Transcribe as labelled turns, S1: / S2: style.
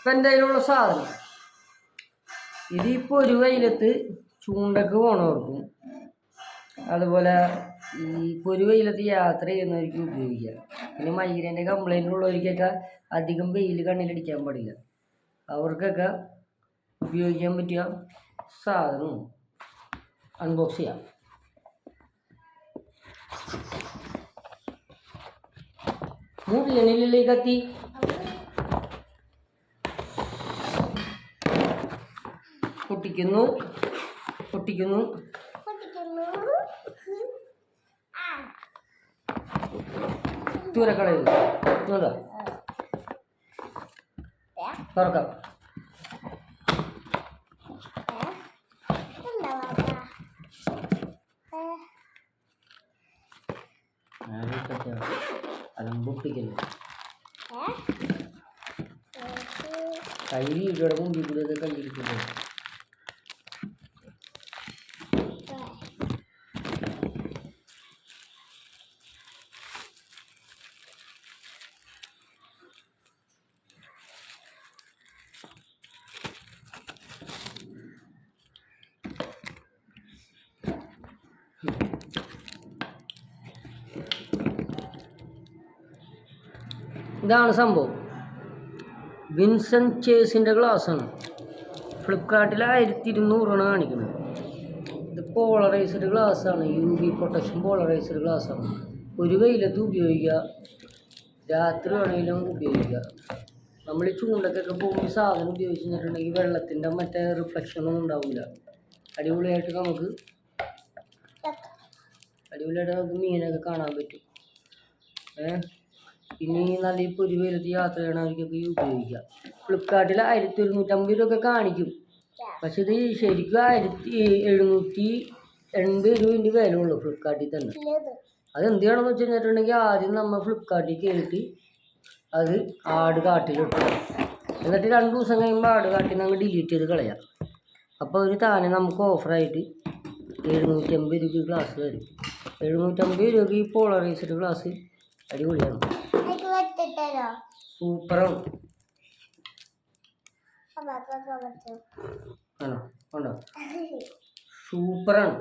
S1: ഇപ്പം സാധനം. ഇതിപ്പോൾ ഒരു വെയിലത്ത് ചൂണ്ടക്ക് പോണവർക്കും അതുപോലെ ഈ ഒരു വെയിലത്ത് യാത്ര ചെയ്യുന്നവർക്ക് ഉപയോഗിക്കാം. പിന്നെ മൈഗ്രൈന്റെ കംപ്ലൈന്റ് ഉള്ളവർക്കൊക്കെ അധികം വെയിൽ കണ്ണിലടിക്കാൻ പാടില്ല. അവർക്കൊക്കെ ഉപയോഗിക്കാൻ പറ്റിയ സാധനം അൺബോക്സ് ചെയ്യാം. മുറിയണില്ലേ കത്തി. പൊട്ടിക്കുന്നു. പൊട്ടിക്കുന്നു. തൂരക്കളയുന്നു നോക്കാം തുറക്കാം. അതും പൊട്ടിക്കുന്നു. കയ്യിൽ ഇവിടെ മുമ്പിൽ കൂടെ കയ്യിരിക്കുന്നു ഇതാണ് സംഭവം. വിൻസെന്റ് ചേസിന്റെ ഗ്ലാസ്സാണ്. ഫ്ലിപ്കാർട്ടിൽ ആയിരത്തി ഇരുന്നൂറാണ് കാണിക്കുന്നത്. ഇത് പോളറൈസ്ഡ് ഗ്ലാസ്സാണ്. യു വി പ്രൊട്ടക്ഷൻ പോളറൈസ്ഡ് ഗ്ലാസ്സാണ്. ഒരു വെയിലത്ത് ഉപയോഗിക്കുക. രാത്രി വേണമെങ്കിലും ഉപയോഗിക്കുക. നമ്മൾ ഈ ചൂണ്ടക്കൊക്കെ പോകുമ്പോൾ സാധനം ഉപയോഗിച്ച് കഴിഞ്ഞിട്ടുണ്ടെങ്കിൽ വെള്ളത്തിന്റെ മറ്റേ റിഫ്ലക്ഷനൊന്നും ഉണ്ടാവില്ല അടിപൊളിയായിട്ട് നമുക്ക് അടിപൊളിയായിട്ട് നമുക്ക് മീനൊക്കെ കാണാൻ പറ്റും. ഏഹ് പിന്നെ ഈ നല്ല ഇപ്പോൾ ഒരു പേരത്ത് യാത്ര ചെയ്യണവർക്കൊക്കെ ഈ ഉപയോഗിക്കാം. ഫ്ലിപ്കാർട്ടിൽ ആയിരത്തി ഒരുന്നൂറ്റമ്പത് രൂപ കാണിക്കും. പക്ഷെ ഇത് ശരിക്കും ആയിരത്തി എഴുന്നൂറ്റി എൺപത് രൂപന്റെ വില ഉള്ളൂ ഫ്ലിപ്കാർട്ടിൽ തന്നെ. അത് എന്ത് ചെയ്യണമെന്ന് വെച്ച് കഴിഞ്ഞിട്ടുണ്ടെങ്കിൽ ആദ്യം നമ്മൾ ഫ്ലിപ്കാർട്ടിൽ കയറിയിട്ട് അത് ആട് കാട്ടിലിട്ടു എന്നിട്ട് രണ്ട് ദിവസം കഴിയുമ്പോൾ ആട് കാട്ടിൽ നിന്ന് അങ്ങ് ഡിലീറ്റ് ചെയ്ത് കളയാം. അപ്പോൾ ഒരു താനെ നമുക്ക് ഓഫറായിട്ട് എഴുന്നൂറ്റമ്പത് രൂപ ഗ്ലാസ് തരും എഴുന്നൂറ്റമ്പത് രൂപ ഈ പോളറൈസ്ഡ് ഗ്ലാസ് അടിപൊളിയാണ്. സൂപ്പറാണ്. ആണോ? ഉണ്ടോ? സൂപ്പറാണ്.